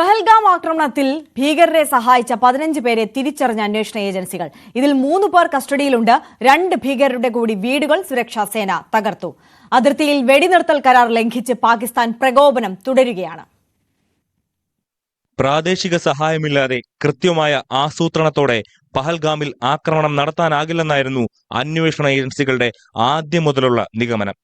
പഹൽഗാം ആക്രമണത്തിൽ ഭീകരരെ സഹായിച്ച പതിനഞ്ച് പേരെ തിരിച്ചറിഞ്ഞ അന്വേഷണ ഏജൻസികൾ. ഇതിൽ മൂന്ന് പേർ കസ്റ്റഡിയിലുണ്ട്. രണ്ട് ഭീകരരുടെ കൂടി വീടുകൾ സുരക്ഷാ സേന തകർത്തു. അതിർത്തിയിൽ വെടിനിർത്തൽ കരാർ ലംഘിച്ച് പാകിസ്ഥാൻ പ്രകോപനം തുടരുകയാണ്. പ്രാദേശിക സഹായമില്ലാതെ കൃത്യമായ ആസൂത്രണത്തോടെ പഹൽഗാമിൽ ആക്രമണം നടത്താനാകില്ലെന്നായിരുന്നു അന്വേഷണ ഏജൻസികളുടെ ആദ്യം മുതലുള്ള നിഗമനം.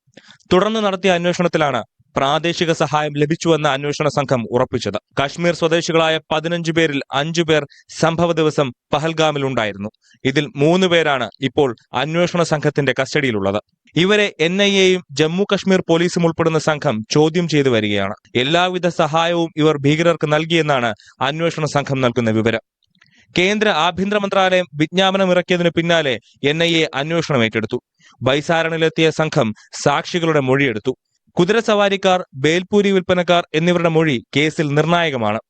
തുടർന്ന് നടത്തിയ അന്വേഷണത്തിലാണ് പ്രാദേശിക സഹായം ലഭിച്ചുവെന്ന അന്വേഷണ സംഘം ഉറപ്പിച്ചത്. കാശ്മീർ സ്വദേശികളായ പതിനഞ്ചു പേരിൽ അഞ്ചു പേർ സംഭവ ദിവസം പഹൽഗാമിൽ ഉണ്ടായിരുന്നു. ഇതിൽ മൂന്ന് പേരാണ് ഇപ്പോൾ അന്വേഷണ സംഘത്തിന്റെ കസ്റ്റഡിയിലുള്ളത്. ഇവരെ എൻ ഐ എയും ജമ്മു കശ്മീർ പോലീസും ഉൾപ്പെടുന്ന സംഘം ചോദ്യം ചെയ്തു വരികയാണ്. എല്ലാവിധ സഹായവും ഇവർ ഭീകരർക്ക് നൽകിയെന്നാണ് അന്വേഷണ സംഘം നൽകുന്ന വിവരം. കേന്ദ്ര ആഭ്യന്തര മന്ത്രാലയം വിജ്ഞാപനം ഇറക്കിയതിനു പിന്നാലെ എൻ ഐ എ അന്വേഷണം ഏറ്റെടുത്തു. ബൈസാരണിലെത്തിയ സംഘം സാക്ഷികളുടെ മൊഴിയെടുത്തു. കുതിരസവാരിക്കാർ ബേൽപൂരി വിൽപ്പനക്കാർ എന്നിവരുടെ മൊഴി കേസിൽ നിർണായകമാണ്.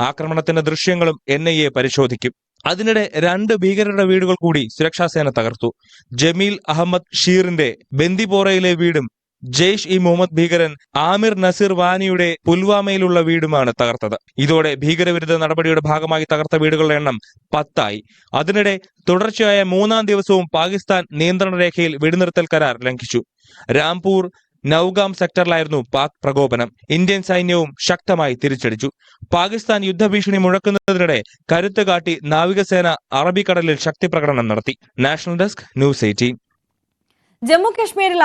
ആക്രമണത്തിന്റെ ദൃശ്യങ്ങളും എൻ ഐ എ പരിശോധിക്കും. അതിനിടെ രണ്ട് ഭീകരരുടെ വീടുകൾ കൂടി സുരക്ഷാസേന തകർത്തു. ജമീൽ അഹമ്മദ് ഷീറിന്റെ ബന്ദിപോറയിലെ വീടും ജെയ്ഷ് ഇ മുഹമ്മദ് ഭീകരൻ ആമിർ നസീർ വാനിയുടെ പുൽവാമയിലുള്ള വീടുമാണ് തകർത്തത്. ഇതോടെ ഭീകരവിരുദ്ധ നടപടിയുടെ ഭാഗമായി തകർത്ത വീടുകളുടെ എണ്ണം പത്തായി. അതിനിടെ തുടർച്ചയായ മൂന്നാം ദിവസവും പാകിസ്ഥാൻ നിയന്ത്രണ രേഖയിൽ വെടിനിർത്തൽ കരാർ ലംഘിച്ചു. രാംപൂർ നൌഗാം സെക്ടറിലായിരുന്നു പാക് പ്രകോപനം. ഇന്ത്യൻ സൈന്യവും ശക്തമായി തിരിച്ചടിച്ചു. പാകിസ്ഥാൻ യുദ്ധഭീഷണി മുഴക്കുന്നതിനിടെ കരുത്ത് കാട്ടി നാവികസേന അറബിക്കടലിൽ ശക്തി പ്രകടനം നടത്തി. National desk news eighteen. Jammu കശ്മീരിൽ